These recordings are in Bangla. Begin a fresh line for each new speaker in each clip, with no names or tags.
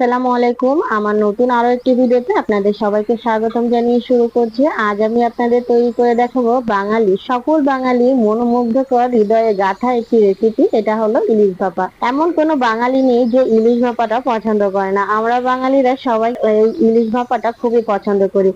আসসালামু আলাইকুম। আমার নতুন আরও একটি ভিডিওতে আপনাদের সবাইকে স্বাগতম জানিয়ে শুরু করছি। আজ আমি আপনাদের তৈরি করে দেখাবো বাঙালি, সকল বাঙালি মনোমুগ্ধকর হৃদয়ে গাথা একটি রেসিপি এটা হলো ইলিশ ভাপা। এমন কোনো বাঙালি নেই যে ইলিশ ভাপাটা পছন্দ করে না। আমরা বাঙালিরা সবাই ইলিশ ভাপাটা খুবই পছন্দ করি।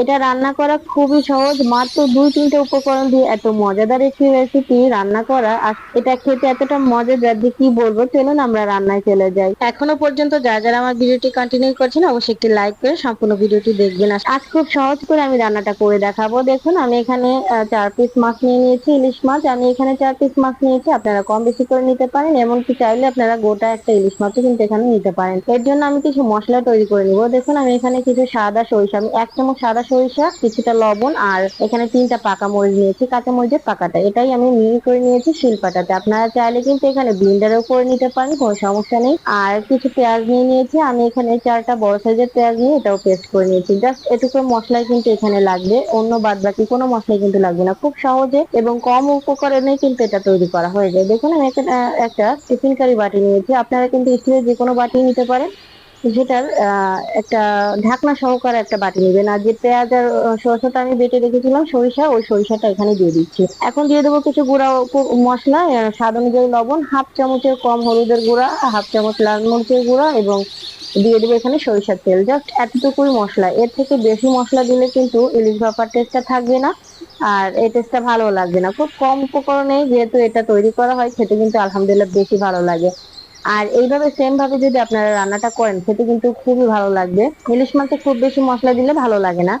এটা রান্না করা খুবই সহজ। মাত্র দুই তিনটে উপকরণ দিয়ে এত মজাদার একটি রেসিপি রান্না করা, আর এটা খেতে এতটা মজাদার যে কি বলব? চলুন আমরা রান্নায় চলে যাই। এখনও পর্যন্ত যারা যারা আমার ভিডিওটি কন্টিনিউ করছেন, অবশ্যই একটি লাইক করে সম্পূর্ণ ভিডিওটি দেখবেন। আজ খুব সহজ করে আমি রান্নাটা করে দেখাবো। দেখুন, আমি এখানে চার পিস মাছ নিয়ে নিয়েছি, ইলিশ মাছ। আমি এখানে চার পিস মাছ নিয়েছি। আপনারা কম বেশি করে নিতে পারেন, এমনকি চাইলে আপনারা গোটা একটা ইলিশ মাছও কিন্তু এখানে নিতে পারেন। এর জন্য আমি কিছু মশলা তৈরি করে নিব। দেখুন, আমি এখানে কিছু সাদা সরিষা, আমি এক চামচ সাদা সরিষা, কিছুটা লবণ আর এখানে তিনটা পাকা মরিচ নিয়েছি, কাঁচা মরিচের পাকাটা। এটাই আমি মিহি করে নিয়েছি শিলপাটাতে আপনারা চাইলে কিন্তু এখানে ব্লিন্ডারেও করে নিতে পারেন, কোনো সমস্যা নেই। আর কিছু পেঁয়াজ নিয়ে নিয়েছি, আমি এখানে চারটা বড় সাইজের পেঁয়াজ নিয়ে এটাও পেস্ট করে নিয়েছি। জাস্ট এটুকু মশলাই কিন্তু এখানে লাগবে, অন্য বাদ বাকি কোনো মশলাই কিন্তু লাগবে না। খুব সহজে এবং কম উপকরণে কিন্তু এটা তৈরি করা হয়ে যায়। দেখুন, আমি একটা একটা টিফিন কারি বাটি নিয়েছি। আপনারা কিন্তু স্টিলের যে কোনো বাটি নিতে পারেন। সেটার একটা ঢাকনা সহকারে একটা বাটি নেবেন। আর যে পেঁয়াজ আর সরষেটা আমি বেটে রেখেছিলাম, সরিষা, ওই সরিষাটা এখানে দিয়ে দিচ্ছি। এখন দিয়ে দেবো কিছু গুঁড়া মশলা স্বাদ অনুযায়ী লবণ, হাফ চামচের কম হলুদের গুঁড়া, হাফ চামচ লাল মরিচের গুঁড়া এবং দিয়ে দেবো এখানে সরিষার তেল। জাস্ট এতটুকুই মশলা। এর থেকে বেশি মশলা দিলে কিন্তু ইলিশ ভাপার টেস্টটা থাকবে না আর এই টেস্টটা ভালো লাগবে না। খুব কম উপকরণে যেহেতু এটা তৈরি করা হয়, খেতে কিন্তু আলহামদুলিল্লাহ বেশি ভালো লাগে। আর এইভাবে সেম ভাবে যদি আপনারা রান্নাটা করেন, খেতে কিন্তু খুবই ভালো লাগবে। ইলিশ মাছে খুব বেশি মশলা দিলে ভালো লাগে না।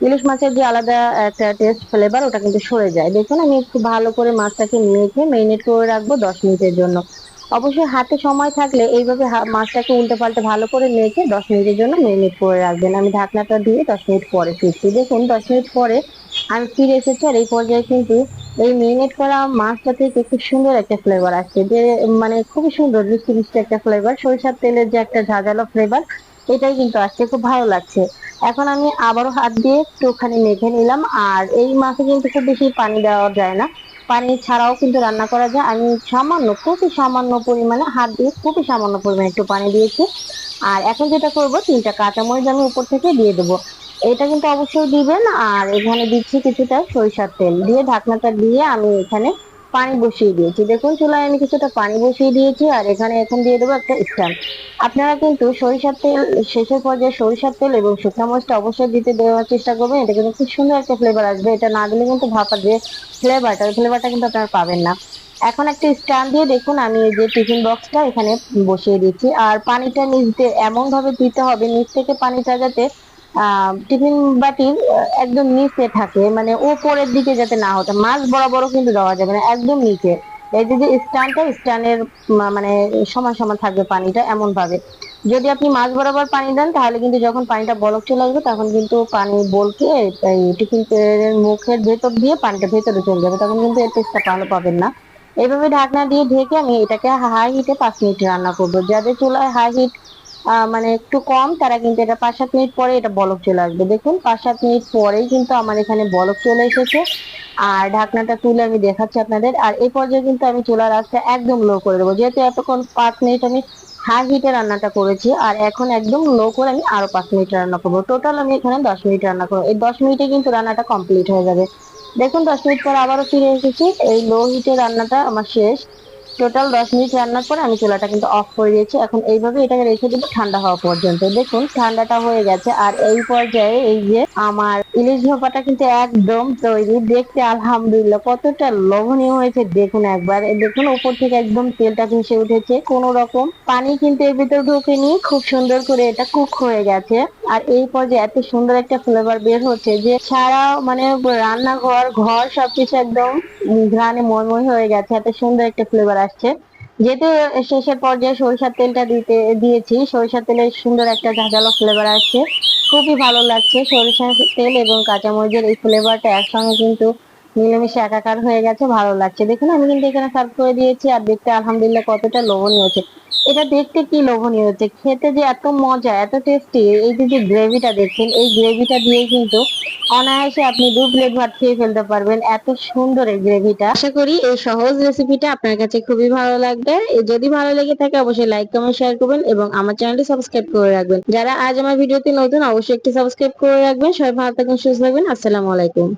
ইলিশ মাছের যে আলাদা একটা টেস্ট ফ্লেভার ওটা কিন্তু সরে যায়। দেখুন, আমি একটু ভালো করে মাছটাকে মেখে মেরিনেট করে রাখব দশ মিনিটের জন্য। অবশ্যই হাতে সময় থাকলে এইভাবে মাছটাকে উল্টে পাল্টে ভালো করে মেখে দশ মিনিটের জন্য মেরিনেট করে রাখবেন। আমি ঢাকনাটা দিয়ে দশ মিনিট পরে ফিরছি দেখুন, দশ মিনিট পরে আমি ফিরে এসেছি আর এই পর্যায়ে কিন্তু এই মেরিনেট করা মাছটা থেকে খুব সুন্দর একটা ফ্লেভার আসছে। যে মানে খুবই সুন্দর, মিষ্টি মিষ্টি একটা ফ্লেভার সরিষার তেলের যে একটা ঝাঁঝালো ফ্লেভার এটাই কিন্তু আসছে, খুব ভালো লাগছে। এখন আমি আবারও হাত দিয়ে একটুখানি মেখে নিলাম। আর এই মাছে কিন্তু খুব বেশি পানি দেওয়া যায় না। পানি ছাড়াও কিন্তু রান্না করা যায়। আমি সামান্য, খুবই সামান্য পরিমাণে হাত দিয়ে খুবই সামান্য পরিমাণে একটু পানি দিয়েছি। আর এখন যেটা করব, তিনটা কাঁচামরিচ আমি উপর থেকে দিয়ে দেবো। এটা কিন্তু অবশ্যই দিবেন, আর এখানে দিচ্ছি কিছুটা সরিষার তেল। দিয়ে ঢাকনাটা দিয়ে আমি এখানে পানি বসিয়ে দিয়েছি। দেখুন, চুলায় আমি কিছুটা পানি বসিয়ে দিয়েছি, আর এখানে এখন দিয়ে দেবো একটা স্ট্যান্ড আপনারা কিন্তু সরিষার তেল, শেষের পর্যায়ে সরিষার তেল এবং শুকনো মরিচটা অবশ্যই দিতে দেওয়ার চেষ্টা করবেন। এটা কিন্তু খুব সুন্দর একটা ফ্লেভার আসবে। এটা না দিলে কিন্তু ভাপার যে ফ্লেভারটা ওই ফ্লেভারটা কিন্তু আপনারা পাবেন না। এখন একটা স্ট্যান্ড দিয়ে দেখুন, আমি যে টিফিন বক্সটা এখানে বসিয়ে দিচ্ছি। আর পানিটা নিচ দিয়ে এমন ভাবে দিতে হবে, নিচ থেকে পানিটা যাতে টিফিন বাটির একদম নিচে থাকে মানে উপরের দিকে যাতে না হতে, মাছ বরাবরও কিন্তু দেওয়া যাবে না একদম নিচে। এই যে যে স্ট্যান্ডটা স্ট্যান্ডের মানে সমান সমান থাকবে পানিটা এমন ভাবে যদি আপনি মাছ বরাবর পানি দেন, তাহলে কিন্তু যখন পানিটা বলক চলে আসবে, তখন কিন্তু পানি বলকে টিফিন এর মুখের ভেতর দিয়ে পানিটা ভেতরে চলে যাবে, তখন কিন্তু এর টেস্টটা ভালো পাবেন না। এইভাবে ঢাকনা দিয়ে ঢেকে আমি এটাকে হাই হিটে পাঁচ মিনিট রান্না করব। যাদের চুলায় হাই হিট মানে একটু কম, তারা কিন্তু এটা পাঁচ সাত মিনিট পরে এটা বলক চলে আসবে। দেখুন, পাঁচ সাত মিনিট পরেই কিন্তু আমার এখানে বলক চলে এসেছে। আর ঢাকনাটা তুলে আমি দেখাচ্ছি আপনাদের। আর এই পর্যায়ে কিন্তু আমি চুলার আঁচটা একদম লো করে দেবো। যেহেতু এতক্ষণ পাঁচ মিনিট আমি হাই হিটে রান্নাটা করেছি, আর এখন একদম লো করে আমি আরও পাঁচ মিনিট রান্না করব। টোটাল আমি এখানে দশ মিনিট রান্না করব। এই দশ মিনিটে কিন্তু রান্নাটা কমপ্লিট হয়ে যাবে। দেখুন, দশ মিনিট পর আবারও ফিরে এসেছি। এই লো হিটে রান্নাটা আমার শেষ। টোটাল দশ মিনিট রান্নার পরে আমি চুলাটা কিন্তু অফ করে দিয়েছি। এখন এইভাবে এটাকে রেখে দেবো ঠান্ডা হওয়া পর্যন্ত। দেখুন, ঠান্ডাটা হয়ে গেছে। আর এই পর্যায়ে এই যে আমার ইলিশ ভাপাটা কিন্তু একদম তৈরি। দেখতে আলহামদুলিল্লাহ, কতটা লোভনীয় হয়েছে। দেখুন একবার। দেখুন, উপর থেকে একদম তেলটা ভেসে উঠেছে। কোন রকম পানি কিন্তু এর ভিতর ঢোকেনি। খুব সুন্দর করে এটা কুক হয়ে গেছে। আর এই পর্যায়ে এত সুন্দর একটা ফ্লেভার বের হচ্ছে যে সারা মানে রান্নাঘর, ঘর সবকিছু একদম ঘ্রাণে ময়ময় হয়ে গেছে। এত সুন্দর একটা ফ্লেভার আসছে। যেহেতু শেষের পর্যায়ে সরিষার তেলটা দিতে, দিয়েছি, সরিষার তেলে সুন্দর একটা ঝাঁঝালো ফ্লেভার আসছে। খুবই ভালো লাগছে সরিষার তেল এবং কাঁচামরিচের এই ফ্লেভারটা একসঙ্গে কিন্তু মিলেমিশে একাকার হয়ে গেছে, ভালো লাগছে। দেখুন, আমি কিন্তু এখানে সার্ভ করে দিয়েছি আর দেখতে আলহামদুলিল্লাহ কতটা লোভনীয় হচ্ছে। এটা দেখতে কি লোভনীয় হচ্ছে? খেতে যে এত মজা, এত টেস্টি এই যে যে গ্রেভিটা দেখছেন, এই গ্রেভিটা দিয়ে কিন্তু অনায়াসে আপনি দু প্লেট ভাত খেয়ে ফেলতে পারবেন। এত সুন্দর এই গ্রেভিটা আশা করি এই সহজ রেসিপিটা আপনার কাছে খুবই ভালো লাগবে। যদি ভালো লেগে থাকে, অবশ্যই লাইক কমেন্ট শেয়ার করবেন এবং আমার চ্যানেলটি সাবস্ক্রাইব করে রাখবেন। যারা আজ আমার ভিডিওতে নতুন, অবশ্যই একটি সাবস্ক্রাইব করে রাখবেন। সবাই ভালো থাকুন সুস্থ থাকবেন। আসসালামু আলাইকুম।